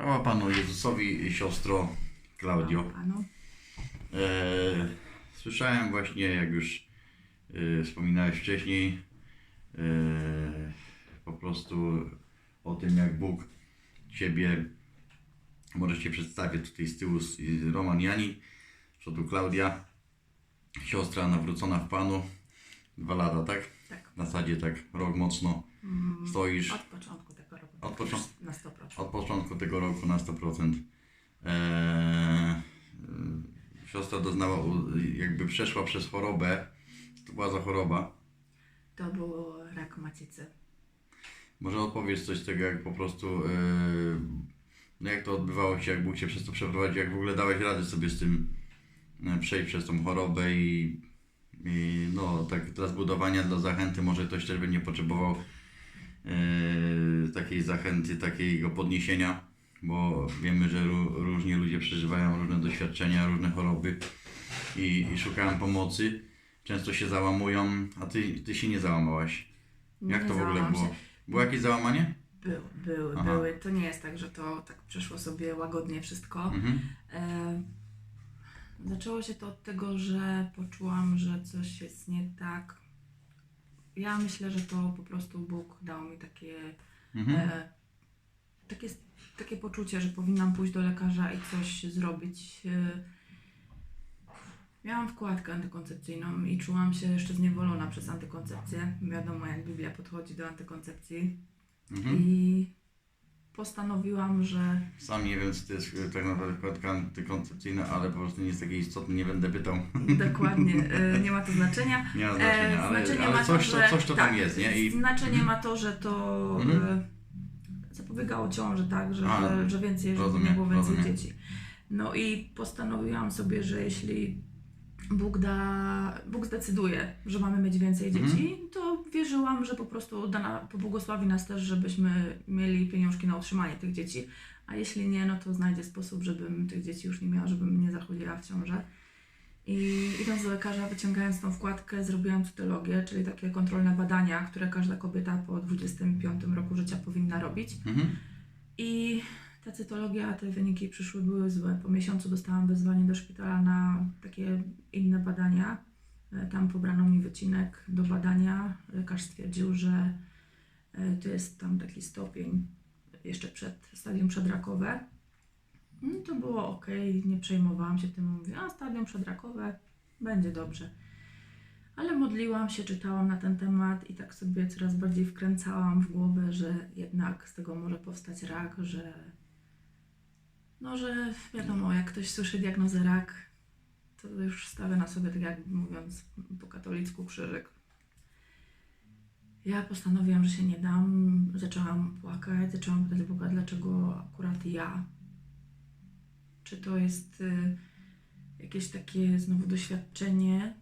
Chwała Panu Jezusowi, siostro Klaudio. E, słyszałem właśnie, jak już e, wspominałeś wcześniej, e, po prostu o tym, jak Bóg Ciebie, może Cię przedstawię tutaj z tyłu z- Roman Jani, z przodu Klaudia, siostra nawrócona w Panu, dwa lata, tak? Tak. Na zasadzie tak rok mocno Mm, stoisz. Od początku. Od początku- Na 100%. Od początku tego roku na 100%. Eee, siostra doznała, jakby przeszła przez chorobę. To była za choroba? To był rak macicy. Może opowiesz coś z tego, jak po prostu, eee, no jak to odbywało się, jak Bóg Cię przez to przeprowadził, jak w ogóle dałeś radę sobie z tym e, przejść przez tą chorobę i, i no tak dla zbudowania, dla zachęty, może ktoś też będzie potrzebował takiej zachęty, takiego podniesienia, bo wiemy, że ró- różni ludzie przeżywają różne doświadczenia, różne choroby i, i szukają pomocy. Często się załamują, a ty, ty się nie załamałaś. Jak Nie to w ogóle było? się. Było jakieś załamanie? Był, były, Aha. były. To nie jest tak, że to tak przeszło sobie łagodnie wszystko. Mhm. E, zaczęło się to od tego, że poczułam, że coś jest nie tak. Ja myślę, że to po prostu Bóg dał mi takie, Mhm. e, takie, takie poczucie, że powinnam pójść do lekarza i coś zrobić. E, miałam wkładkę antykoncepcyjną i czułam się jeszcze zniewolona przez antykoncepcję. Wiadomo, jak Biblia podchodzi do antykoncepcji. Mhm. I postanowiłam, że Sam nie wiem, czy to jest e, tak naprawdę wkładka antykoncepcyjna, ale po prostu nie jest takie istotne, nie będę pytał. dokładnie e, nie ma to znaczenia. Nie ma znaczenia, E, ale, znaczenie ale ma coś, to, że, coś to tak, tam jest, nie? I, Znaczenie ma to, że to Mhm. zapobiegało ciąży, tak, że, A, że, że więcej, rozumiem, nie było więcej rozumiem. dzieci. No i postanowiłam sobie, że jeśli Bóg da, Bóg zdecyduje, że mamy mieć więcej Mhm. dzieci, to wierzyłam, że po prostu da na, pobłogosławi nas też, żebyśmy mieli pieniążki na utrzymanie tych dzieci. A jeśli nie, no to znajdzie sposób, żebym tych dzieci już nie miała, żebym nie zachodziła w ciążę. I idąc do lekarza, wyciągając tą wkładkę, zrobiłam cytologię, czyli takie kontrolne badania, które każda kobieta po 25 roku życia powinna robić. mhm. I ta cytologia, te wyniki przyszły, były złe. Po miesiącu dostałam wezwanie do szpitala na takie inne badania. E, Tam pobrano mi wycinek do badania. Lekarz stwierdził, że e, to jest tam taki stopień jeszcze przed stadium przedrakowe. No to było ok, nie przejmowałam się tym. Mówię, a stadium przedrakowe będzie dobrze. Ale modliłam się, czytałam na ten temat i tak sobie coraz bardziej wkręcałam w głowę, że jednak z tego może powstać rak, że no, że wiadomo, jak ktoś słyszy diagnozę rak, to już stawia na sobie, tak jak mówiąc po katolicku, krzyżyk. Ja postanowiłam, że się nie dam, zaczęłam płakać, zaczęłam pytać Boga, dlaczego akurat ja? Czy to jest y, jakieś takie znowu doświadczenie,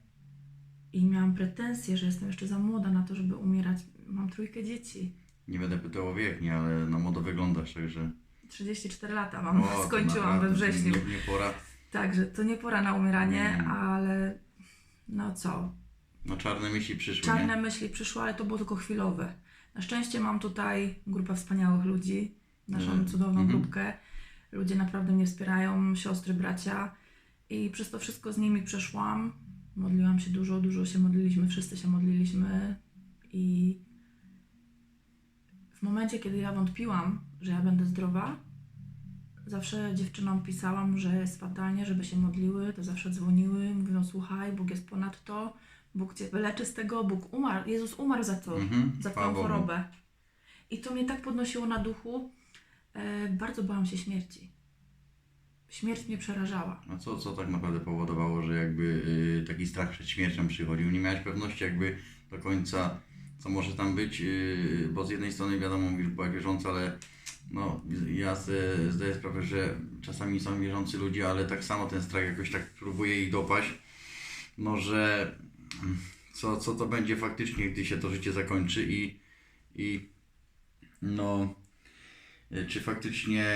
i miałam pretensje, że jestem jeszcze za młoda na to, żeby umierać. Mam trójkę dzieci. Nie będę pytał o wiek, nie, ale na modo wyglądasz, także... 34 lata mam, O, skończyłam we wrześniu. Nie, nie pora. Także to nie pora na umieranie, Mm. ale no co. No czarne myśli przyszły, Czarne nie? myśli przyszły, ale to było tylko chwilowe. Na szczęście mam tutaj grupę wspaniałych ludzi, naszą Mm. cudowną Mhm. grupkę. Ludzie naprawdę mnie wspierają, siostry, bracia. I przez to wszystko z nimi przeszłam. Modliłam się dużo, dużo się modliliśmy, wszyscy się modliliśmy. I w momencie, kiedy ja wątpiłam, że ja będę zdrowa, zawsze dziewczynom pisałam, że jest fatalnie, żeby się modliły, to zawsze dzwoniły, mówią, słuchaj, Bóg jest ponad to, Bóg Cię wyleczy z tego, Bóg umarł, Jezus umarł za to, Mhm, za Bogu. chorobę. I to mnie tak podnosiło na duchu, e, bardzo bałam się śmierci. Śmierć mnie przerażała. A co, co tak naprawdę powodowało, że jakby y, taki strach przed śmiercią przychodził? Nie miałeś pewności jakby do końca, co może tam być, y, bo z jednej strony wiadomo, mówisz, była wierząca, ale no, ja zdaję sprawę, że czasami są wierzący ludzie, ale tak samo ten strach jakoś tak próbuje ich dopaść, no że co, co to będzie faktycznie, gdy się to życie zakończy i, i no czy faktycznie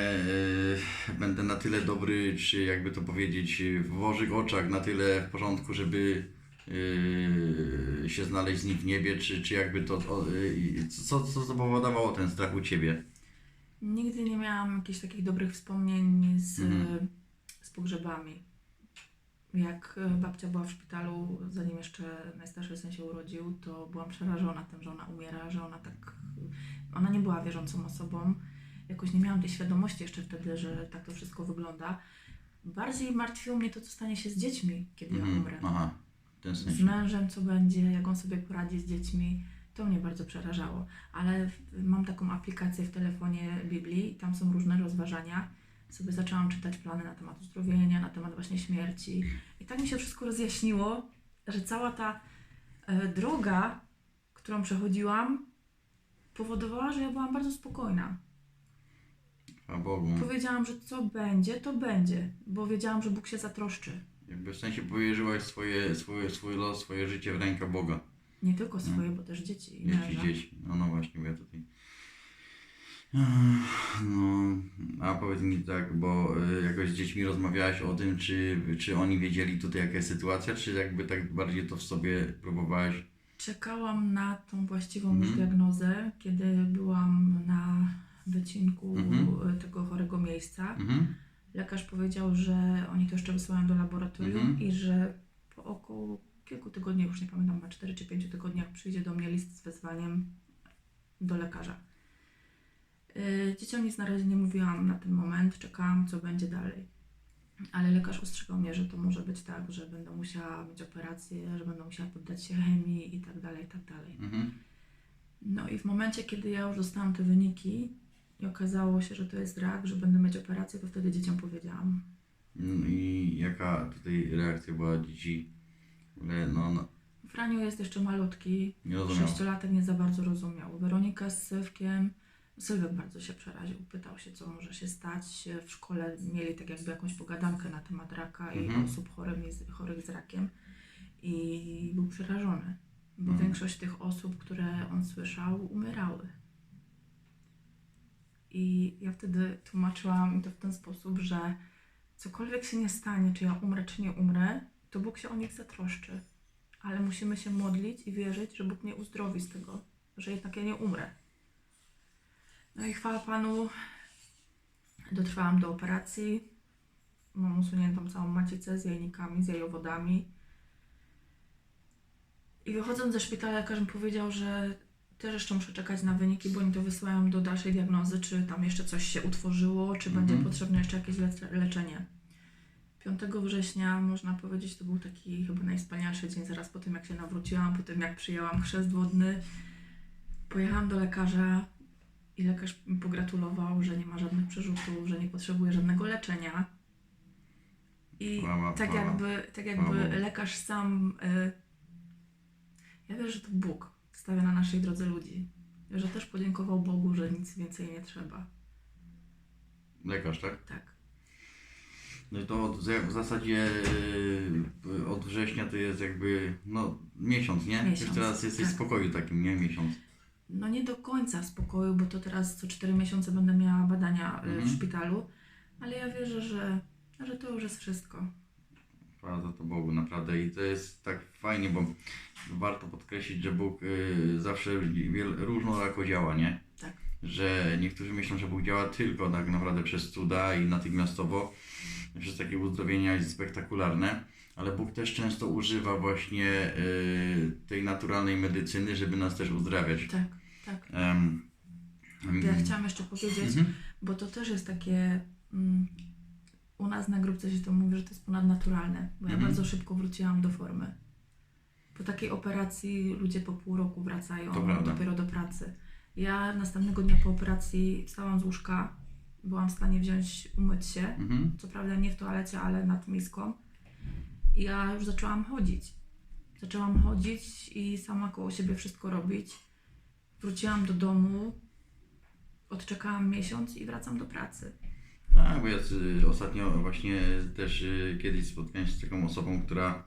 y, będę na tyle dobry, czy jakby to powiedzieć, w Bożych oczach na tyle w porządku, żeby y, się znaleźć z nim w niebie, czy, czy jakby to, o, y, co, co to powodowało ten strach u Ciebie? Nigdy nie miałam jakichś takich dobrych wspomnień z, Mhm. z pogrzebami. Jak e, babcia była w szpitalu, zanim jeszcze najstarszy syn się urodził, to byłam przerażona tym, że ona umiera, że ona tak. Ona nie była wierzącą osobą. Jakoś nie miałam tej świadomości jeszcze wtedy, że tak to wszystko wygląda. Bardziej martwiło mnie to, co stanie się z dziećmi, kiedy ja Mhm. umrę. Aha, w ten Z mężem, co będzie, jak on sobie poradzi z dziećmi. To mnie bardzo przerażało. Ale mam taką aplikację w telefonie Biblii tam są różne rozważania. Sobie zaczęłam czytać plany na temat uzdrowienia, na temat właśnie śmierci. I tak mi się wszystko rozjaśniło, że cała ta e, droga, którą przechodziłam, powodowała, że ja byłam bardzo spokojna. Chwała Bogu. Powiedziałam, że co będzie, to będzie, bo wiedziałam, że Bóg się zatroszczy. Jakby w sensie powierzyłaś swoje, swoje, swój los, swoje życie w rękę Boga. Nie tylko swoje, bo też dzieci. i Dzieci, męża. dzieci. No, no właśnie, bo ja tutaj... No, a powiedz mi tak, bo y, jakoś z dziećmi rozmawiałaś o tym, czy, czy oni wiedzieli tutaj jaka jest sytuacja, czy jakby tak bardziej to w sobie próbowałaś... Czekałam na tą właściwą Mhm. diagnozę, kiedy byłam na wycinku Mhm. tego chorego miejsca. Mhm. Lekarz powiedział, że oni to jeszcze wysyłają do laboratorium Mhm. i że po około kilku tygodni, już nie pamiętam, na 4 czy 5 tygodniach przyjdzie do mnie list z wezwaniem do lekarza. Yy, Dzieciom nic na razie nie mówiłam na ten moment, czekałam co będzie dalej. Ale lekarz ostrzegał mnie, że to może być tak, że będę musiała mieć operację, że będę musiała poddać się chemii i tak dalej, i tak dalej. Mhm. No i w momencie, kiedy ja już dostałam te wyniki i okazało się, że to jest rak, że będę mieć operację, to wtedy dzieciom powiedziałam. No I jaka tutaj reakcja była dzieci? No, no Franiu jest jeszcze malutki, nie rozumiał. sześciolatek nie za bardzo rozumiał. Weronika z Sylwkiem, Sylwek bardzo się przeraził, pytał się, co może się stać. W szkole mieli tak jakby jakąś pogadankę na temat raka i Mhm. osób chorymi, z- chorych z rakiem i był przerażony, bo Mhm. większość tych osób, które on słyszał, umierały. I ja wtedy tłumaczyłam to w ten sposób, że cokolwiek się nie stanie, czy ja umrę, czy nie umrę, to Bóg się o nich zatroszczy. Ale musimy się modlić i wierzyć, że Bóg mnie uzdrowi z tego, że jednak ja nie umrę. No i chwała Panu, dotrwałam do operacji. Mam usuniętą całą macicę z jajnikami, z jajowodami. I wychodząc ze szpitala, lekarz mi powiedział, że też jeszcze muszę czekać na wyniki, bo oni to wysyłają do dalszej diagnozy, czy tam jeszcze coś się utworzyło, czy będzie Mhm. potrzebne jeszcze jakieś lece- leczenie. 5 września, można powiedzieć, to był taki chyba najwspanialszy dzień zaraz po tym, jak się nawróciłam, po tym, jak przyjęłam chrzest wodny. Pojechałam do lekarza i lekarz mi pogratulował, że nie ma żadnych przerzutów, że nie potrzebuje żadnego leczenia. I Chwała, tak jakby, tak jakby Bogu. lekarz sam. Y, ja wierzę, że to Bóg stawia na naszej drodze ludzi. Że też podziękował Bogu, że nic więcej nie trzeba. Lekarz, tak? Tak. No to od, w zasadzie yy, od września to jest jakby, no miesiąc, nie? Miesiąc, Już teraz jesteś w tak. spokoju takim, nie? Miesiąc. No nie do końca w spokoju, bo to teraz co 4 miesiące będę miała badania y, Mhm. w szpitalu, ale ja wierzę, że, że to już jest wszystko. Chwała to Bogu, naprawdę. I to jest tak fajnie, bo warto podkreślić, że Bóg y, zawsze wiel, różnorako działa, nie? Tak. Że niektórzy myślą, że Bóg działa tylko tak naprawdę przez cuda i natychmiastowo, przez takie uzdrowienia spektakularne, ale Bóg też często używa właśnie y, tej naturalnej medycyny, żeby nas też uzdrawiać. Tak, tak. To ja chciałam jeszcze powiedzieć, Mhm. bo to też jest takie. Mm, u nas na grupce się to mówi, że to jest ponadnaturalne, bo ja Mhm. bardzo szybko wróciłam do formy. Po takiej operacji ludzie po pół roku wracają dopiero do pracy. Ja następnego dnia po operacji wstałam z łóżka, byłam w stanie wziąć, umyć się. Mhm. Co prawda nie w toalecie, ale nad miską. I ja już zaczęłam chodzić. Zaczęłam chodzić i sama koło siebie wszystko robić. Wróciłam do domu, odczekałam miesiąc i wracam do pracy. Tak, bo ja ostatnio właśnie też y, kiedyś spotkałem się z taką osobą, która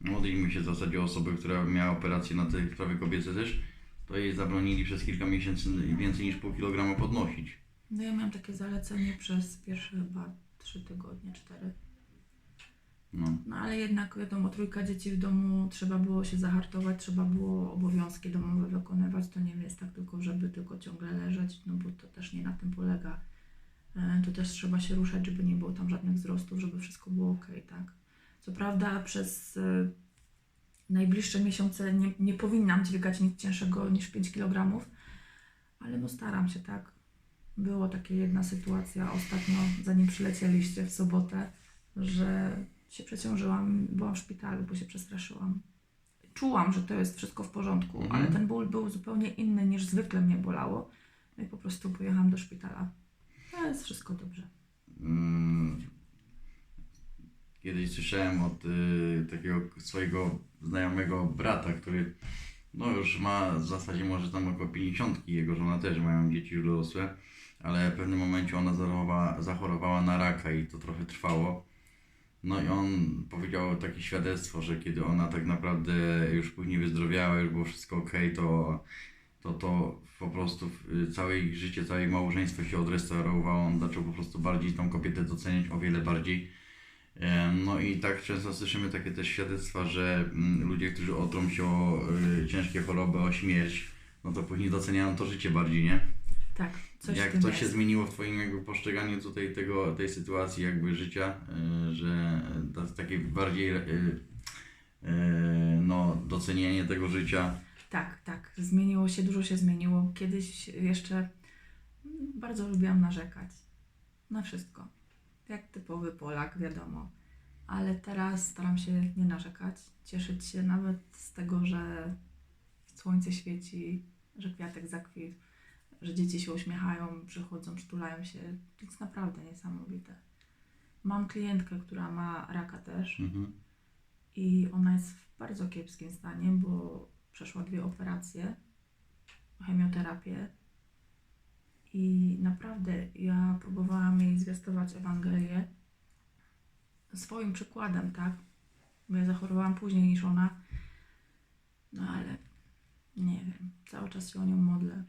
modliliśmy się w zasadzie o osobę, która miała operację na te sprawy kobiece też, to jej zabronili przez kilka miesięcy więcej niż pół kilograma podnosić. No ja miałam takie zalecenie przez pierwsze chyba trzy tygodnie, cztery. No. No ale jednak wiadomo, trójka dzieci w domu, trzeba było się zahartować, trzeba było obowiązki domowe wykonywać. To nie jest tak tylko, żeby tylko ciągle leżeć, no bo to też nie na tym polega. E, To też trzeba się ruszać, żeby nie było tam żadnych wzrostów, żeby wszystko było ok, tak. Co prawda przez e, najbliższe miesiące nie, nie powinnam dźwigać nic cięższego niż 5 kg, ale no staram się, tak. Było taka jedna sytuacja ostatnio, zanim przylecieliście w sobotę, że się przeciążyłam, byłam w szpitalu, bo się przestraszyłam. Czułam, że to jest wszystko w porządku, Mhm. ale ten ból był zupełnie inny niż zwykle mnie bolało. No i po prostu pojechałam do szpitala. No jest wszystko dobrze. Mm, Kiedyś słyszałem od y, takiego swojego znajomego brata, który no już ma w zasadzie może tam około 50, jego żona też mają dzieci już dorosłe, ale w pewnym momencie ona zachorowała, na raka i to trochę trwało. No i on powiedział takie świadectwo, że kiedy ona tak naprawdę już później wyzdrowiała, już było wszystko ok, to, to, to po prostu y, całe ich życie, całe ich małżeństwo się odrestaurowało. On zaczął po prostu bardziej tą kobietę doceniać o wiele bardziej. Em, No i tak często słyszymy takie też świadectwa, że mm, ludzie, którzy otrą się o y, ciężkie choroby, o śmierć, no to później doceniają to życie bardziej, nie? Tak, coś Jak jest. się zmieniło w Twoim jakby postrzeganiu tutaj tego, tej sytuacji jakby życia, y, że takie bardziej y, y, no, docenienie tego życia. Tak, tak. Zmieniło się, dużo się zmieniło. Kiedyś jeszcze bardzo lubiłam narzekać. Na wszystko. Jak typowy Polak, wiadomo. Ale teraz staram się nie narzekać. Cieszyć się nawet z tego, że słońce świeci, że kwiatek zakwitł, że dzieci się uśmiechają, przychodzą, przytulają się. To jest naprawdę niesamowite. Mam klientkę, która ma raka też. Mhm. I ona jest w bardzo kiepskim stanie, bo przeszła dwie operacje, chemioterapię. I naprawdę ja próbowałam jej zwiastować Ewangelię swoim przykładem, tak? Bo ja zachorowałam później niż ona. No ale nie wiem, cały czas się o nią modlę.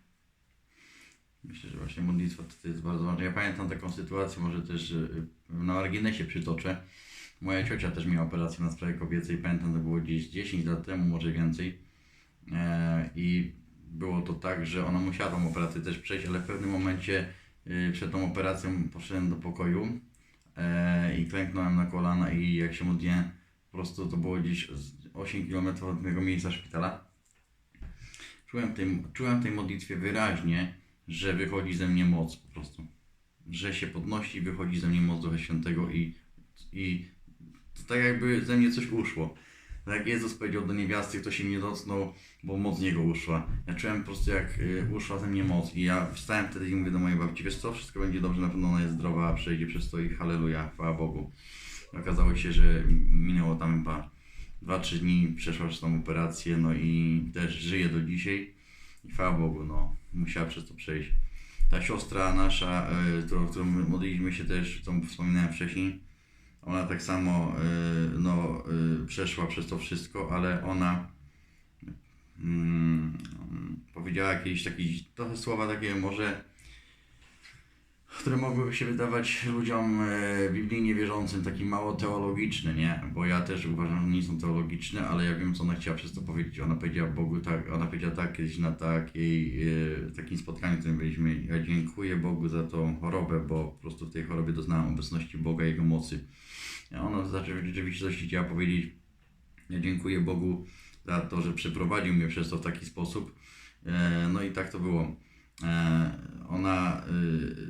Myślę, że właśnie modlitwa to, jest bardzo ważne. Ja pamiętam taką sytuację, może też y, na marginesie przytoczę. Moja ciocia też miała operację na sprawie kobiecej, pamiętam to było gdzieś 10 lat temu, może więcej. E, I było to tak, że ona musiała tą operację też przejść, ale w pewnym momencie y, przed tą operacją poszedłem do pokoju e, i klęknąłem na kolana i jak się modliłem, po prostu to było gdzieś z 8 km od mojego miejsca szpitala. Czułem tej, czułem tej modlitwie wyraźnie, że wychodzi ze mnie moc po prostu. Że się podnosi, wychodzi ze mnie moc Ducha Świętego i, i to tak jakby ze mnie coś uszło. Tak jak Jezus powiedział do niewiasty, kto się mnie dotknął, bo moc z niego uszła. Ja czułem po prostu jak y, uszła ze mnie moc i ja wstałem wtedy i mówię do mojej babci, wiesz co, wszystko będzie dobrze, na pewno ona jest zdrowa, przejdzie przez to i halleluja, chwała Bogu. Okazało się, że minęło tam chyba 2-3 dni, przeszła przez tą operację, no i też żyje do dzisiaj. I chwała Bogu, no, musiała przez to przejść. Ta siostra nasza, y, którą, którą my modliliśmy się też, którą wspominałem wcześniej, ona tak samo y, no, y, przeszła przez to wszystko, ale ona mm, powiedziała jakieś takie słowa takie może, które mogłyby się wydawać ludziom e, biblijnie wierzącym takie mało teologiczne, nie? Bo ja też uważam, że nie są teologiczne, ale ja wiem, co ona chciała przez to powiedzieć. Ona powiedziała Bogu tak, ona powiedziała tak kiedyś na takiej, e, takim spotkaniu, którym byliśmy, ja dziękuję Bogu za tą chorobę, bo po prostu w tej chorobie doznałem obecności Boga, Jego mocy. A ona w rzeczywistości chciała powiedzieć, ja dziękuję Bogu za to, że przeprowadził mnie przez to w taki sposób. E, No i tak to było. E, Ona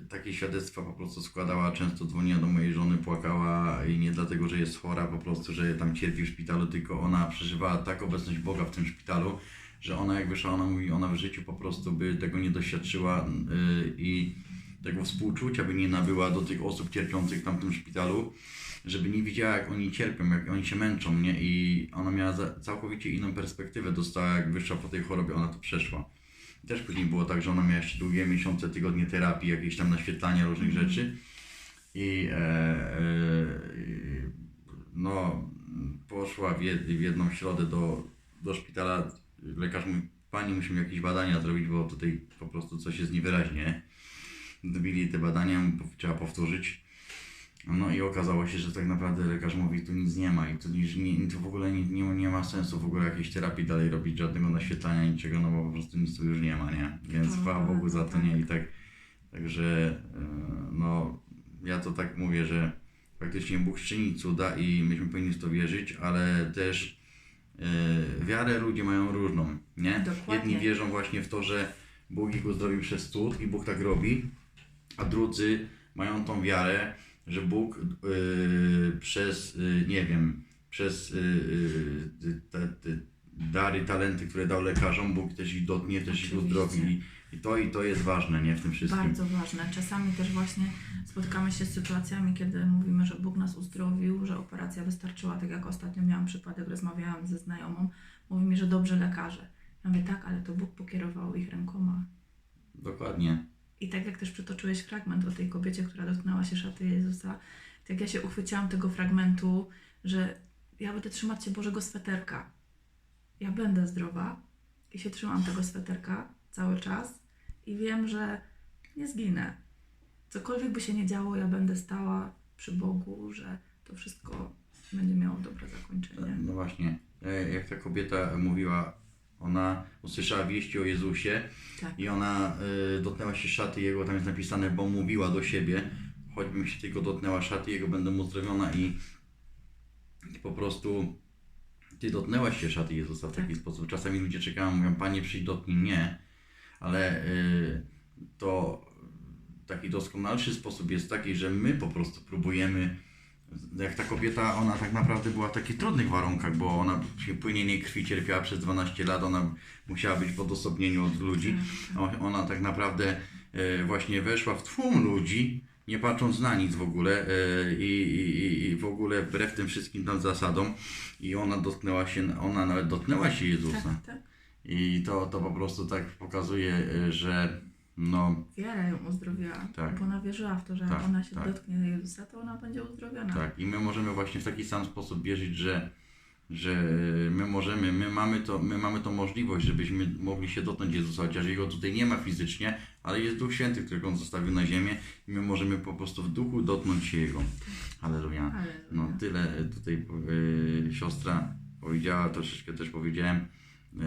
y, takie świadectwa po prostu składała, często dzwoniła do mojej żony, płakała i nie dlatego, że jest chora, po prostu, że tam cierpi w szpitalu, tylko ona przeżywała tak obecność Boga w tym szpitalu, że ona jak wyszła, ona mówi, ona w życiu po prostu by tego nie doświadczyła y, i tego współczucia by nie nabyła do tych osób cierpiących w tamtym szpitalu, żeby nie widziała, jak oni cierpią, jak oni się męczą, nie? I ona miała całkowicie inną perspektywę, dostała, jak wyszła po tej chorobie, ona to przeszła. Też później było tak, że ona miała jeszcze długie miesiące, tygodnie terapii, jakieś tam naświetlania różnych rzeczy. I e, e, no, poszła w, jed, w jedną środę do, do szpitala. Lekarz mówi, pani musimy jakieś badania zrobić, bo tutaj po prostu coś jest niewyraźnie. Zrobili te badania, trzeba powtórzyć. No i okazało się, że tak naprawdę lekarz mówi, tu nic nie ma i tu, nic, nie, tu w ogóle nie, nie, nie ma sensu w ogóle jakiejś terapii dalej robić, żadnego naświetlania, niczego, no bo po prostu nic tu już nie ma, nie? Więc No, chwała Bogu za to, tak. nie? I tak, także, e, no, ja to tak mówię, że faktycznie Bóg czyni cuda i myśmy powinni w to wierzyć, ale też e, wiarę ludzie mają różną, nie? Dokładnie. Jedni wierzą właśnie w to, że Bóg ich uzdrowił przez cud i Bóg tak robi, a drudzy mają tą wiarę, że Bóg y, przez, y, nie wiem, przez y, y, te, te dary, talenty, które dał lekarzom, Bóg też ich dotknie, też ich Oczywiście. uzdrowi. I, I to i to jest ważne, nie, w tym wszystkim. Bardzo ważne. Czasami też właśnie spotykamy się z sytuacjami, kiedy mówimy, że Bóg nas uzdrowił, że operacja wystarczyła, tak jak ostatnio miałam przypadek, rozmawiałam ze znajomą, mówi mi, że dobrze lekarze. Ja mówię, tak, ale to Bóg pokierował ich rękoma. Dokładnie. I tak jak też przytoczyłeś fragment o tej kobiecie, która dotknęła się szaty Jezusa, tak ja się uchwyciłam tego fragmentu, że ja będę trzymać się Bożego sweterka. Ja będę zdrowa i się trzymam tego sweterka cały czas i wiem, że nie zginę. Cokolwiek by się nie działo, ja będę stała przy Bogu, że to wszystko będzie miało dobre zakończenie. No właśnie, e, jak ta kobieta mówiła, ona usłyszała wieści o Jezusie Tak. i ona y, dotknęła się szaty Jego, tam jest napisane, bo mówiła do siebie, choćbym się tylko dotknęła szaty Jego, będę uzdrowiona i, i po prostu Ty dotknęłaś się szaty Jezusa w Tak. taki sposób. Czasami ludzie czekają, mówią, Panie przyjdź dotknij mnie, ale y, to taki doskonalszy sposób jest taki, że my po prostu próbujemy jak ta kobieta, ona tak naprawdę była w takich trudnych warunkach, bo ona płynienie krwi cierpiała przez 12 lat, ona musiała być w odosobnieniu od ludzi. Tak, Ona tak naprawdę e, właśnie weszła w tłum ludzi, nie patrząc na nic w ogóle e, i, i, i w ogóle wbrew tym wszystkim tam zasadom i ona dotknęła się, ona nawet dotknęła się Jezusa. Tak, tak. I to, to po prostu tak pokazuje, e, że no Wiara ją uzdrowiła, Tak. bo ona wierzyła w to, że jak Tak, ona się tak. dotknie Jezusa, to ona będzie uzdrowiona. Tak, i my możemy właśnie w taki sam sposób wierzyć, że, że my możemy, my mamy, to, my mamy tą możliwość, żebyśmy mogli się dotknąć Jezusa, chociaż Jego tutaj nie ma fizycznie, ale jest Duch Święty, którego On zostawił na ziemię i my możemy po prostu w duchu dotknąć się Jego. Halleluja. Halleluja. No tyle tutaj y, siostra powiedziała, troszeczkę też powiedziałem y,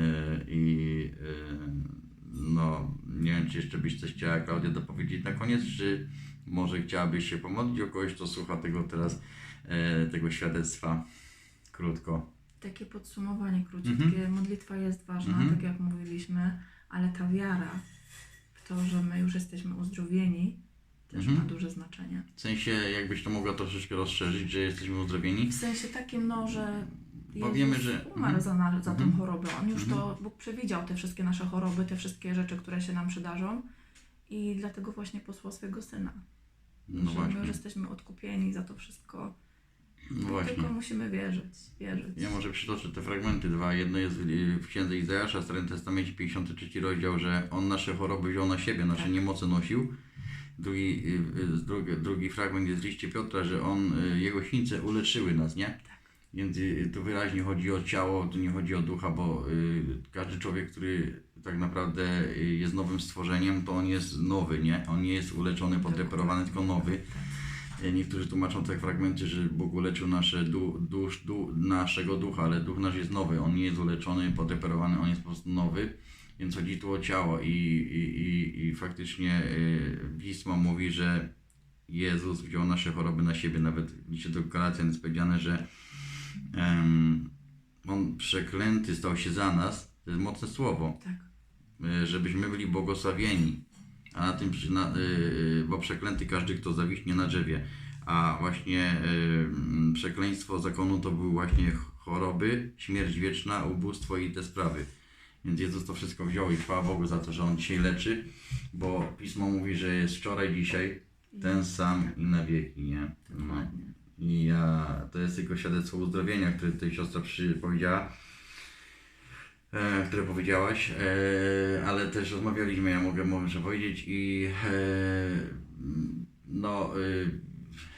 i y, no nie wiem, czy jeszcze byś coś chciała Klaudia dopowiedzieć na koniec, czy może chciałabyś się pomodlić o kogoś, kto słucha tego teraz, e, tego świadectwa krótko. Takie podsumowanie króciutkie. Mhm. Modlitwa jest ważna, Mhm. tak jak mówiliśmy, ale ta wiara w to, że my już jesteśmy uzdrowieni, też Mhm. ma duże znaczenie. W sensie, jakbyś to mogła troszeczkę rozszerzyć, że jesteśmy uzdrowieni? W sensie takim, no, że Bo wiemy, że- umarł mhm. za, na, za Mhm. tą chorobę. On już Mhm. to, Bóg przewidział te wszystkie nasze choroby, te wszystkie rzeczy, które się nam przydarzą i dlatego właśnie posłał swojego Syna. No że my właśnie, już jesteśmy odkupieni za to wszystko. no właśnie. Tylko musimy wierzyć, wierzyć. Ja może przytoczę te fragmenty dwa. Jedno jest w- księdze Izajasza, w Starym Testamencie, 53 rozdział, że on nasze choroby wziął na siebie, nasze Tak. niemoce nosił. Drugi, y, y, drugi, drugi fragment jest w liście Piotra, że on, y, jego sińce uleczyły nas, nie? Więc y, tu wyraźnie chodzi o ciało, tu nie chodzi o ducha, bo y, każdy człowiek, który tak naprawdę y, jest nowym stworzeniem, to on jest nowy, nie? On nie jest uleczony, podreperowany, tylko nowy. E, Niektórzy tłumaczą te fragmenty, że Bóg uleczył nasze du, dusz, du, naszego ducha, ale duch nasz jest nowy. On nie jest uleczony, podreperowany, on jest po prostu nowy. Więc chodzi tu o ciało i, i, i, i faktycznie y, Pismo mówi, że Jezus wziął nasze choroby na siebie. Nawet liście do Galacjan jest powiedziane, że em, On przeklęty stał się za nas. To jest mocne słowo Tak. y, żebyśmy byli błogosławieni. A na tym, przy- na, y, y, bo przeklęty każdy, kto zawiśnie na drzewie. A właśnie y, mm, przekleństwo zakonu to były właśnie choroby, śmierć wieczna, ubóstwo i te sprawy. Więc Jezus to wszystko wziął i chwała Bogu za to, że On dzisiaj leczy, bo Pismo mówi, że jest wczoraj, dzisiaj ten sam i na wieki, nie? No. Dokładnie. I ja, to jest tylko świadectwo uzdrowienia, które tutaj siostra przy, powiedziała, e, które powiedziałaś, e, ale też rozmawialiśmy, ja mogę może powiedzieć i e, no e,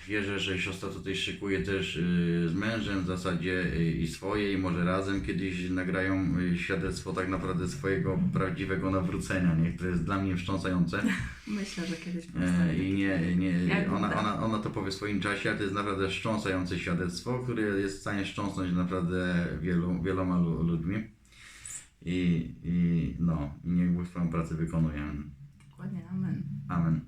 wierzę, że siostra tutaj szykuje też y, z mężem w zasadzie y, i swoje i może razem kiedyś nagrają y, świadectwo tak naprawdę swojego prawdziwego nawrócenia, nie? które jest dla mnie wstrząsające. Myślę, że kiedyś E, powstanie. I nie, nie, Jak ona, uda. ona, ona to powie w swoim czasie, ale to jest naprawdę wstrząsające świadectwo, które jest w stanie wstrząsnąć naprawdę wielu, wieloma lu- ludźmi. I, I no, niech Bóg swoją pracę wykonuje. Dokładnie, amen. Amen.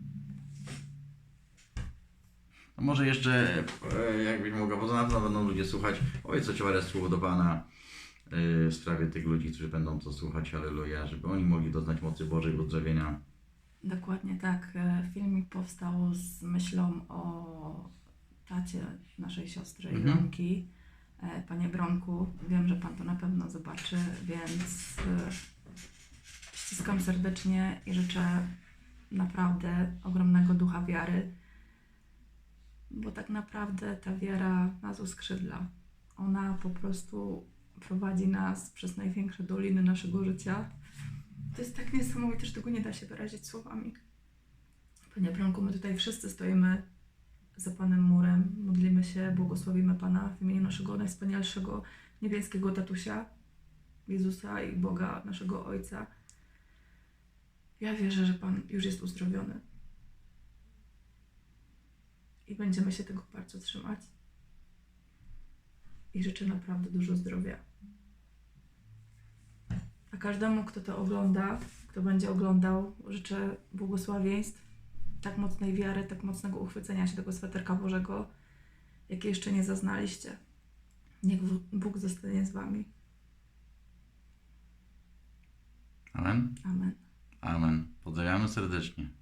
Może jeszcze, e, jakbyś mogła, bo to na pewno będą ludzie słuchać, powiedz coś parę słów do Pana e, w sprawie tych ludzi, którzy będą to słuchać, halleluja, żeby oni mogli doznać mocy Bożej, uzdrowienia. Dokładnie tak. E, Filmik powstał z myślą o tacie naszej siostry Mhm. Ilonki, panie Bronku. Wiem, że pan to na pewno zobaczy, więc ściskam serdecznie i życzę naprawdę ogromnego ducha wiary, bo tak naprawdę ta wiara nas uskrzydla. Ona po prostu prowadzi nas przez największe doliny naszego życia. To jest tak niesamowite, że tego nie da się wyrazić słowami. Panie Bronku, my tutaj wszyscy stoimy za Panem murem, modlimy się, błogosławimy Pana w imieniu naszego najwspanialszego niebieskiego tatusia, Jezusa i Boga, naszego Ojca. Ja wierzę, że Pan już jest uzdrowiony. I będziemy się tego bardzo trzymać. I życzę naprawdę dużo zdrowia. A każdemu, kto to ogląda, kto będzie oglądał, życzę błogosławieństw, tak mocnej wiary, tak mocnego uchwycenia się tego sweterka Bożego, jakie jeszcze nie zaznaliście. Niech Bóg zostanie z Wami. Amen? Amen. Amen. Pozdrawiamy serdecznie.